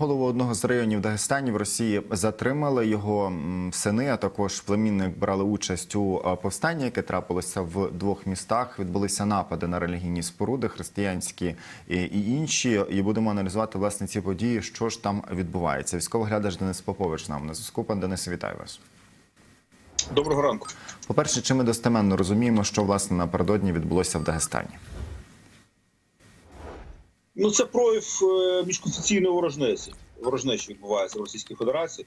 Голову одного з районів Дагестані в Росії затримали його сини, а також племінник брали участь у повстанні, яке трапилося в двох містах. Відбулися напади на релігійні споруди, християнські і, інші. І будемо аналізувати власне ці події, що ж там відбувається. Військовий глядач Денис Попович з нами на зв'язку. Пан Денис, вітаю вас. Доброго ранку. По-перше, чи ми достеменно розуміємо, що власне напередодні відбулося в Дагестані? Ну це прояв е, міжконституційної ворожнечі. Ворожнечі відбувається в Російській Федерації.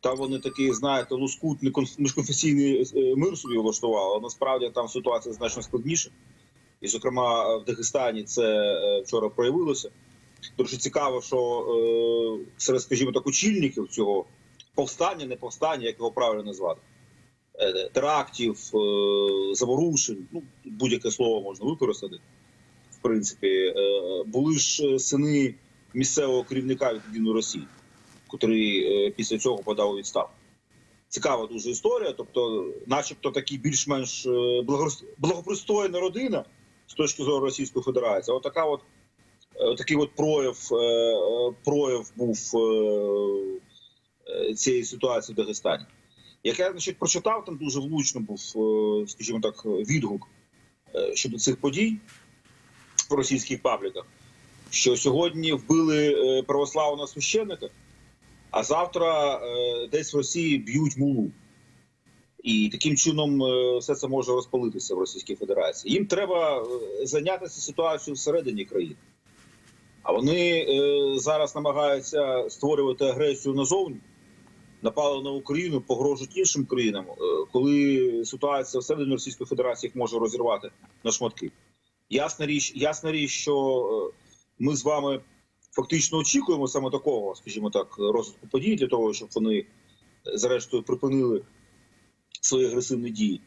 Там вони такий, знаєте, лоскутний міжконфесійний е, мир собі влаштували. але Насправді там ситуація значно складніша. І, зокрема, в Дагестані це е, вчора проявилося. Дуже цікаво, що серед, скажімо так, очільників цього повстання, не повстання, як його правильно назвати, терактів, заворушень, ну будь-яке слово можна використати. Принципі, е, були ж е, сини місцевого керівника від «Єдиної Росії, котрий е, після цього подав відставку. Цікава дуже історія. Тобто, начебто, такий більш-менш благопристойна родина з точки зору Російської Федерації. От така от такий от прояв, прояв був цієї ситуації в Дагестані. Як я значить, прочитав, там дуже влучно був, скажімо так, відгук щодо цих подій в російських пабліках, що сьогодні вбили е, православного священника, а завтра е, десь в Росії б'ють мулу. І таким чином е, все це може розпалитися в Російській Федерації. Їм треба зайнятися ситуацією всередині країни. А вони зараз намагаються створювати агресію назовні, напали на Україну, погрожують іншим країнам, коли ситуація всередині Російської Федерації їх може розірвати на шматки. Ясна річ, ясна річ, що е, ми з вами фактично очікуємо саме такого, скажімо так, розвитку подій для того, щоб вони, е, зрештою, припинили свої агресивні дії.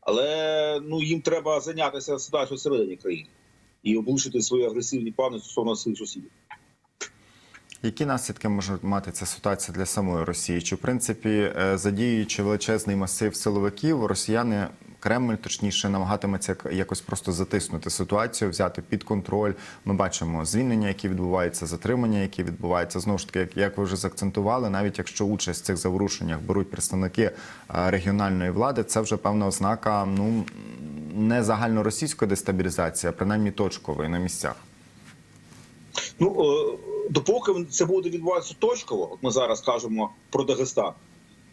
Але ну їм треба зайнятися ситуацією всередині країни і облишити свої агресивні плани стосовно своїх сусідів. Які наслідки може мати ця ситуація для самої Росії? Чи в принципі, е, задіюючи величезний масив силовиків, росіяни Кремль точніше намагатиметься якось просто затиснути ситуацію, взяти під контроль. Ми бачимо звільнення, які відбуваються, затримання, які відбуваються. Знову ж таки, як, ви вже заакцентували, навіть якщо участь в цих заворушеннях беруть представники е, регіональної влади, це вже певна ознака ну не загальноросійської дестабілізації, а принаймні точкової на місцях. Ну е, допоки це буде відбуватися точково, от ми зараз кажемо про Дагестан,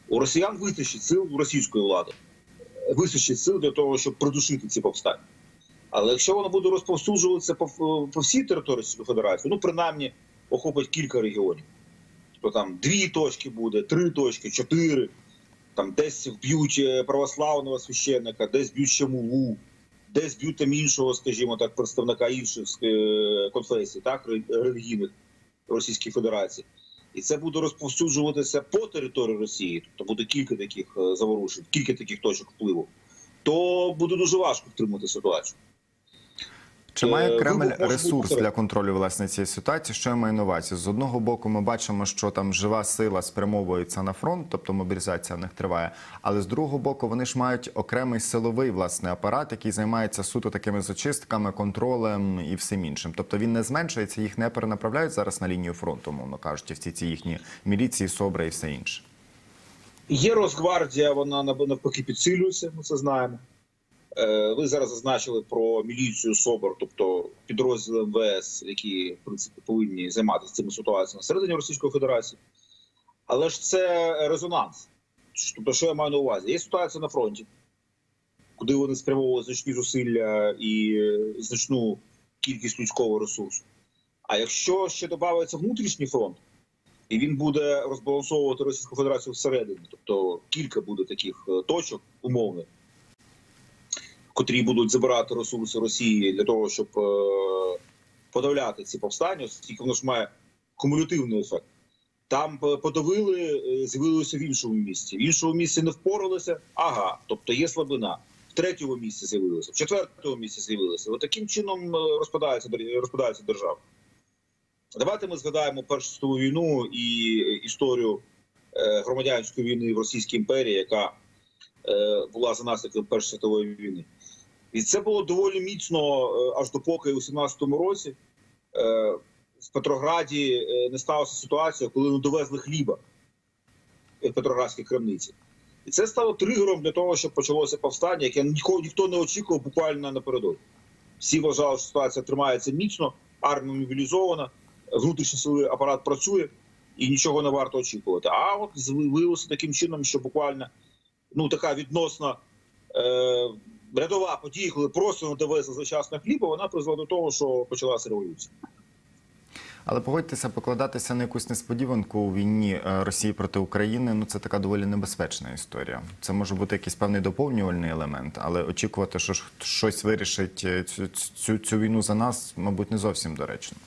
у росіян вистачить сил у російської влади, вистачить сил для того, щоб придушити ці повстання. Але якщо воно буде розповсюджуватися по, по всій території Федерації, ну принаймні охопить кілька регіонів. То там дві точки буде, три точки, чотири. Там десь вб'ють е, православного священника, десь б'ють ще мулу, десь б'ють там іншого, скажімо так, представника інших е, конфесій, так релігійних Російської Федерації. І це буде розповсюджуватися по території Росії, тобто буде кілька таких е, заворушень, кілька таких точок впливу, то буде дуже важко втримати ситуацію. Чи Е, має Кремль ресурс для контролю власне цієї ситуації? Що я маю на увазі? З одного боку, ми бачимо, що там жива сила спрямовується на фронт, тобто мобілізація в них триває. Але з другого боку, вони ж мають окремий силовий власне апарат, який займається суто такими зачистками, контролем і всім іншим. Тобто він не зменшується, їх не перенаправляють зараз на лінію фронту, мовно кажучи, всі ці їхні міліції, собри і все інше. Є Росгвардія, вона нав- навпаки підсилюється, ми це знаємо. Е, Ви зараз зазначили про міліцію СОБР, тобто підрозділи МВС, які в принципі повинні займатися цими ситуаціями всередині Російської Федерації. Але ж це резонанс. Тобто, що я маю на увазі? Є ситуація на фронті, куди вони спрямовують значні зусилля і значну кількість людського ресурсу. А якщо ще додається внутрішній фронт, і він буде розбалансовувати Російську Федерацію всередині. Тобто кілька буде таких е, точок умовних, котрі будуть забирати ресурси Росії для того, щоб е, подавляти ці повстання, оскільки воно ж має кумулятивний ефект. Там е, подавили, е, з'явилося в іншому місці. В іншому місці не впоралися. Ага, тобто є слабина. В третьому місці з'явилося, в четвертому місці з'явилося. От таким чином розпадається розпадається держава. Давайте ми згадаємо Першу світову війну і історію громадянської війни в Російській імперії, яка була за наслідком Першої світової війни. І це було доволі міцно, е, аж допоки у 17-му році е, в Петрограді е, не сталася ситуація, коли не довезли хліба в Петроградській крамниці. І це стало тригером для того, щоб почалося повстання, яке ніхто, ніхто не очікував буквально напередодні. Всі вважали, що ситуація тримається міцно, армія мобілізована, внутрішній силовий апарат працює і нічого не варто очікувати. А от виявилося таким чином, що буквально ну така відносно е, рядова подія, коли просто не довезли завчасно хліба, вона призвела до того, що почалася революція. Але погодьтеся, покладатися на якусь несподіванку у війні е, Росії проти України. Ну це така доволі небезпечна історія. Це може бути якийсь певний доповнювальний елемент, але очікувати, що щось вирішить е, цю, цю, цю війну за нас, мабуть, не зовсім доречно.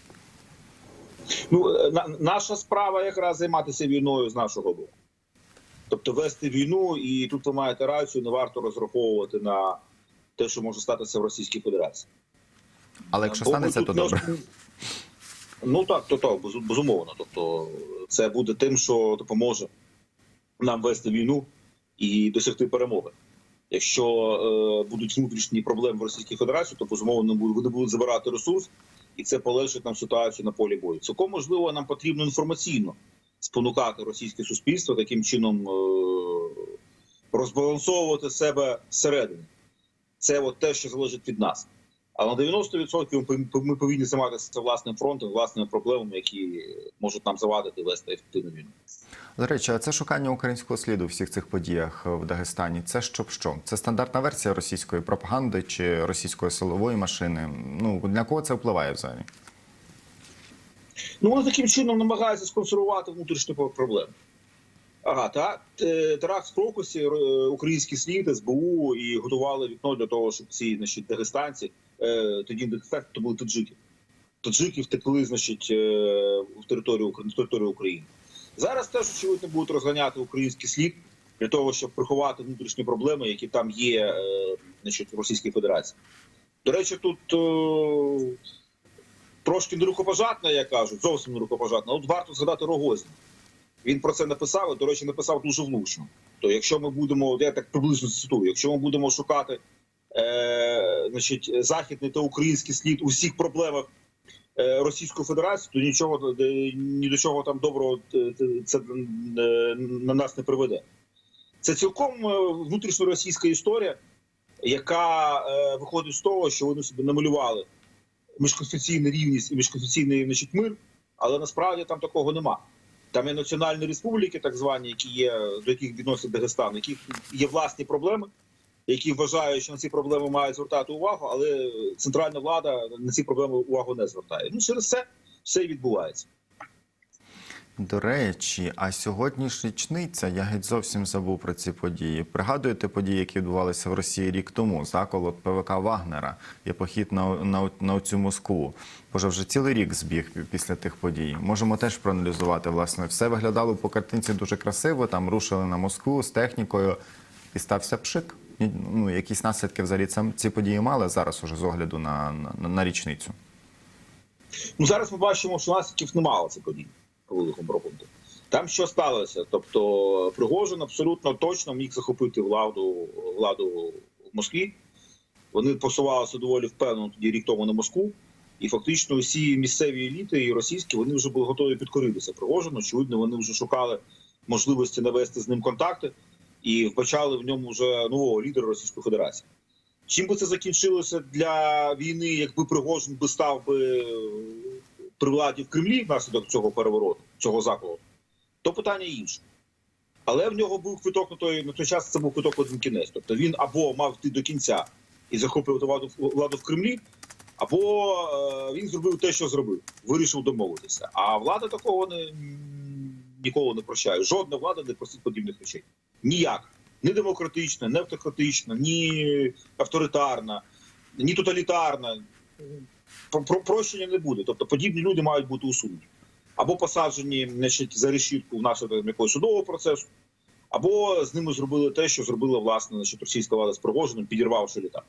Ну, е, на, наша справа якраз займатися війною з нашого боку. Тобто вести війну, і тут ви маєте рацію, не варто розраховувати на те, що може статися в Російській Федерації. Але якщо станеться, то добре. Ну так, то так, безумовно. Тобто, це буде тим, що допоможе нам вести війну і досягти перемоги. Якщо е, будуть внутрішні проблеми в Російській Федерації, то безумовно вони будуть- забирати ресурс, і це полегшить нам ситуацію на полі бою. Цілком можливо, нам потрібно інформаційно спонукати російське суспільство таким чином е, розбалансовувати себе зсередини. Це от те, що залежить від нас. А на 90% ми повинні займатися власним фронтом, власними проблемами, які можуть нам завадити вести ефективну війну. До речі, а це шукання українського сліду у всіх цих подіях в Дагестані. Це щоб що? Це стандартна версія російської пропаганди чи російської силової машини. Ну для кого це впливає взагалі? Ну вони таким чином намагаються сконсервувати внутрішні проблеми. Ага, та е, теракт в Крокусі, е, український слід, СБУ і готували вікно для того, щоб ці значить, дагестанці, е, тоді не дагестанці, то були таджики. Таджики втекли, значить, в територію, на територію України. Зараз теж очевидно будуть розганяти український слід для того, щоб приховати внутрішні проблеми, які там є значить, в Російській Федерації. До речі, тут е, трошки нерукопожатна, як кажуть, зовсім нерукопожатна. От варто згадати Рогозін. Він про це написав, і, до речі, написав дуже влучно. То якщо ми будемо, я так приблизно цитую, якщо ми будемо шукати е, значить, західний та український слід у всіх проблемах е, Російської Федерації, то нічого е, ні до чого там доброго е, це е, на нас не приведе. Це цілком внутрішньоросійська історія, яка е, виходить з того, що вони собі намалювали міжконфесійну рівність і міжконфесійний значить, мир, але насправді там такого нема. Там є національні республіки, так звані, які є до яких відносить Дагестан, які є власні проблеми, які вважають, що на ці проблеми мають звертати увагу, але центральна влада на ці проблеми увагу не звертає. Ну через це все і відбувається. До речі, а сьогодні ж річниця. Я геть зовсім забув про ці події. Пригадуєте події, які відбувалися в Росії рік тому? Заколот ПВК Вагнера і похід на, на, на цю Москву. Боже, вже цілий рік збіг після тих подій. Можемо теж проаналізувати. Власне, все виглядало по картинці дуже красиво. Там рушили на Москву з технікою, і стався пшик. Ну, якісь наслідки взагалі ці події мали зараз уже з огляду на, на, на річницю. Ну зараз ми бачимо, що наслідків немало цих подій по великому. Там що сталося? Тобто Пригожин абсолютно точно міг захопити владу владу в Москві. Вони посувалися доволі впевнено тоді рік тому на Москву, і фактично усі місцеві еліти і російські вони вже були готові підкоритися Пригожину. Очевидно, вони вже шукали можливості навести з ним контакти і вбачали в ньому вже нового лідера Російської Федерації. Чим би це закінчилося для війни, якби Пригожин би став би при владі в Кремлі внаслідок цього перевороту, цього заколоту, то питання інше. Але в нього був квиток на той на той час. Це був квиток один кінець. Тобто він або мав йти до кінця і захоплювати владу владу в Кремлі, або е, він зробив те, що зробив, вирішив домовитися. А влада такого не ніколи не прощає. Жодна влада не простить подібних речей. Ніяк. Ні демократична, ні автократична, ні авторитарна, ні тоталітарна. Про, про прощення не буде. Тобто подібні люди мають бути усунені. Або посаджені значить, за решітку внаслідок якогось судового процесу, або з ними зробили те, що зробила власне значить, російська влада з Пригожиним, підірвавши літак.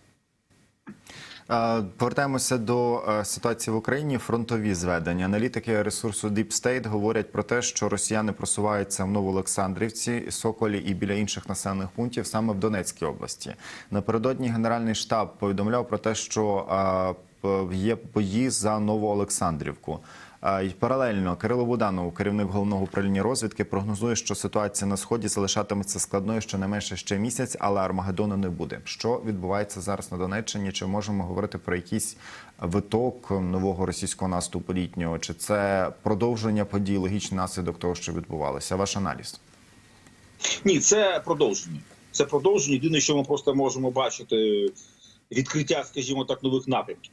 Повертаємося до е, ситуації в Україні. Фронтові зведення. Аналітики ресурсу Deep State говорять про те, що росіяни просуваються в Новоолександрівці, Соколі і біля інших населених пунктів саме в Донецькій області. Напередодні Генеральний штаб повідомляв про те, що е, є бої за Новоолександрівку. Е, паралельно Кирило Буданов, керівник головного управління розвідки, прогнозує, що ситуація на сході залишатиметься складною щонайменше ще місяць, але Армагеддону не буде. Що відбувається зараз на Донеччині? Чи можемо говорити про якийсь виток нового російського наступу літнього? Чи це продовження подій, логічний наслідок того, що відбувалося? Ваш аналіз? Ні, це продовження. Це продовження. Єдине, що ми просто можемо бачити відкриття, скажімо так, нових напрямків.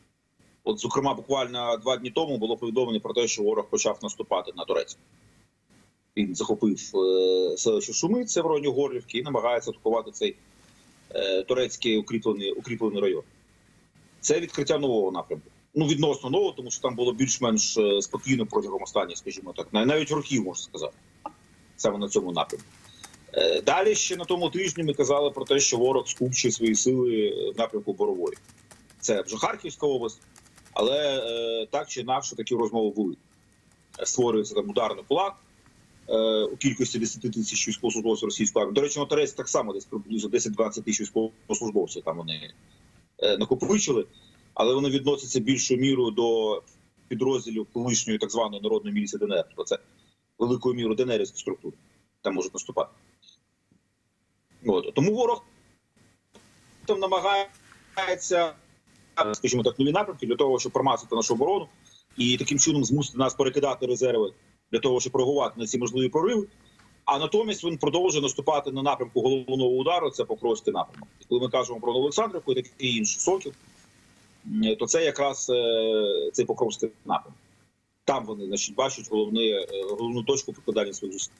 От, зокрема, буквально два дні тому було повідомлено про те, що ворог почав наступати на Турецьк. Він захопив е, селище Шуми, це в районі Горлівки, і намагається атакувати цей е, турецький укріплений, укріплений район. Це відкриття нового напрямку. Ну, відносно нового, тому що там було більш-менш е, спокійно протягом останніх, скажімо так, навіть років, можна сказати, саме на цьому напрямку. Е, Далі ще на тому тижні ми казали про те, що ворог скупчує свої сили в напрямку Борової. Це вже Харківська область, але е, так чи інакше такі розмови були. Створюється там ударний кулак е, у кількості 10 тисяч військовослужбовців російської армії. До речі, на Торецьк так само десь приблизно 10-20 тисяч військовослужбовців там вони е, накопичили, але вони відносяться більшою мірою до підрозділів колишньої так званої народної міліції ДНР. Тобто це великою мірою ДНРівські структури. Там можуть наступати. От. Тому ворог там намагається, скажімо так, нові напрямки для того, щоб промацати нашу оборону і таким чином змусити нас перекидати резерви для того, щоб реагувати на ці можливі прориви. А натомість він продовжує наступати на напрямку головного удару. Це Покровський напрямок. І коли ми кажемо про Новоолександрівку і такі інші соків, то це якраз е, цей Покровський напрямок. Там вони значить, бачать головне, е, головну точку прикладання своїх зусиль.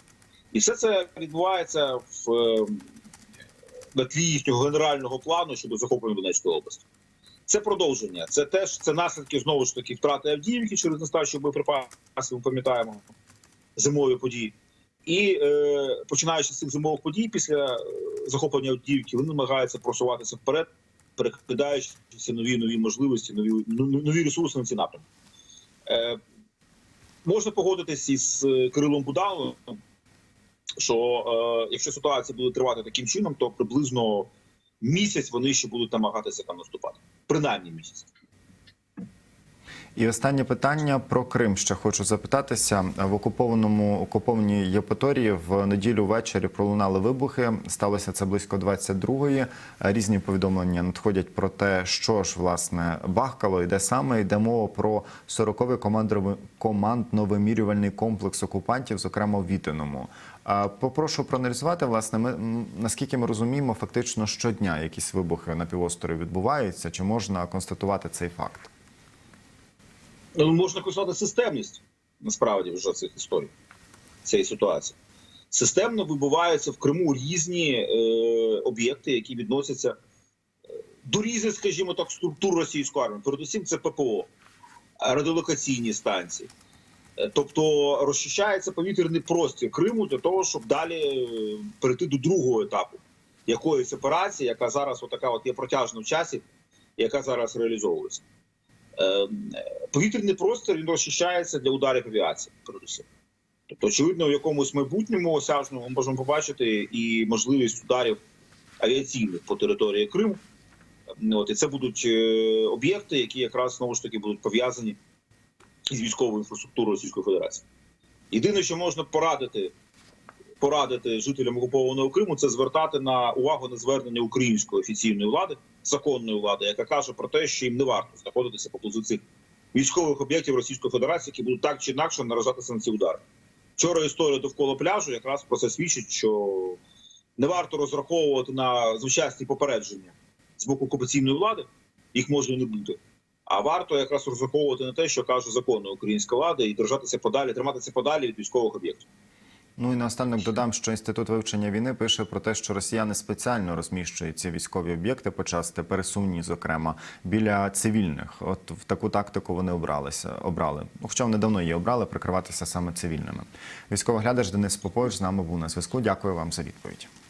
І все це відбувається в е, на тлі їхнього генерального плану щодо захоплення Донецької області. Це продовження. Це теж це наслідки знову ж таки втрати Авдіївки через нестачу боєприпасів, пам'ятаємо зимові події. І е, починаючи з цих зимових подій, після е, захоплення Авдіївки, вони намагаються просуватися вперед, перекидаючи нові нові можливості, нові ну, нові ресурси на ці напрямки. Е, можна погодитись із е, Кирилом Будановим, що е, якщо ситуація буде тривати таким чином, то приблизно місяць вони ще будуть намагатися там наступати. Принаймні місяць. І останнє питання про Крим. Ще хочу запитатися в окупованому окупованій Єпаторії в неділю ввечері пролунали вибухи. Сталося це близько 22-ї. Різні повідомлення надходять про те, що ж власне бахкало і де саме йде мова про 40-й командовий- командно-вимірювальний комплекс окупантів, зокрема в Вітиному. Попрошу проаналізувати, власне, ми наскільки ми розуміємо, фактично щодня якісь вибухи на півострові відбуваються. Чи можна констатувати цей факт? Ну, можна констатувати системність насправді вже цих історій, цієї ситуації. Системно вибуваються в Криму різні е, об'єкти, які відносяться е, до різних, скажімо так, структур російської армії. Передусім, це ППО, радіолокаційні станції. Е, Тобто розчищається повітряний простір Криму для того, щоб далі е, перейти до другого етапу якоїсь операції, яка зараз отака от є протяжна в часі, яка зараз реалізовується. Е, повітряний простір він розчищається для ударів авіації, передусім. Тобто, очевидно, в якомусь майбутньому осяжному ми можемо побачити і можливість ударів авіаційних по території Криму. Ну, От, і це будуть е, об'єкти, які якраз знову ж таки будуть пов'язані з військовою інфраструктурою Російської Федерації. Єдине, що можна порадити, порадити жителям окупованого Криму, це звертати на увагу на звернення української офіційної влади, законної влади, яка каже про те, що їм не варто знаходитися поблизу цих військових об'єктів Російської Федерації, які будуть так чи інакше наражатися на ці удари. Вчора історія довкола пляжу якраз про це свідчить, що не варто розраховувати на звичайні попередження з боку окупаційної влади, їх може не бути. А варто якраз розраховувати на те, що каже законна українська влада, і держатися подалі, триматися подалі від військових об'єктів. Ну і наостанок додам, що інститут вивчення війни пише про те, що росіяни спеціально розміщують ці військові об'єкти, почасти пересувні, зокрема, біля цивільних. От в таку тактику вони обралися, обрали. Ну, Хоча вони давно її обрали прикриватися саме цивільними. Військовоглядач Денис Попович з нами був на зв'язку. Дякую вам за відповідь.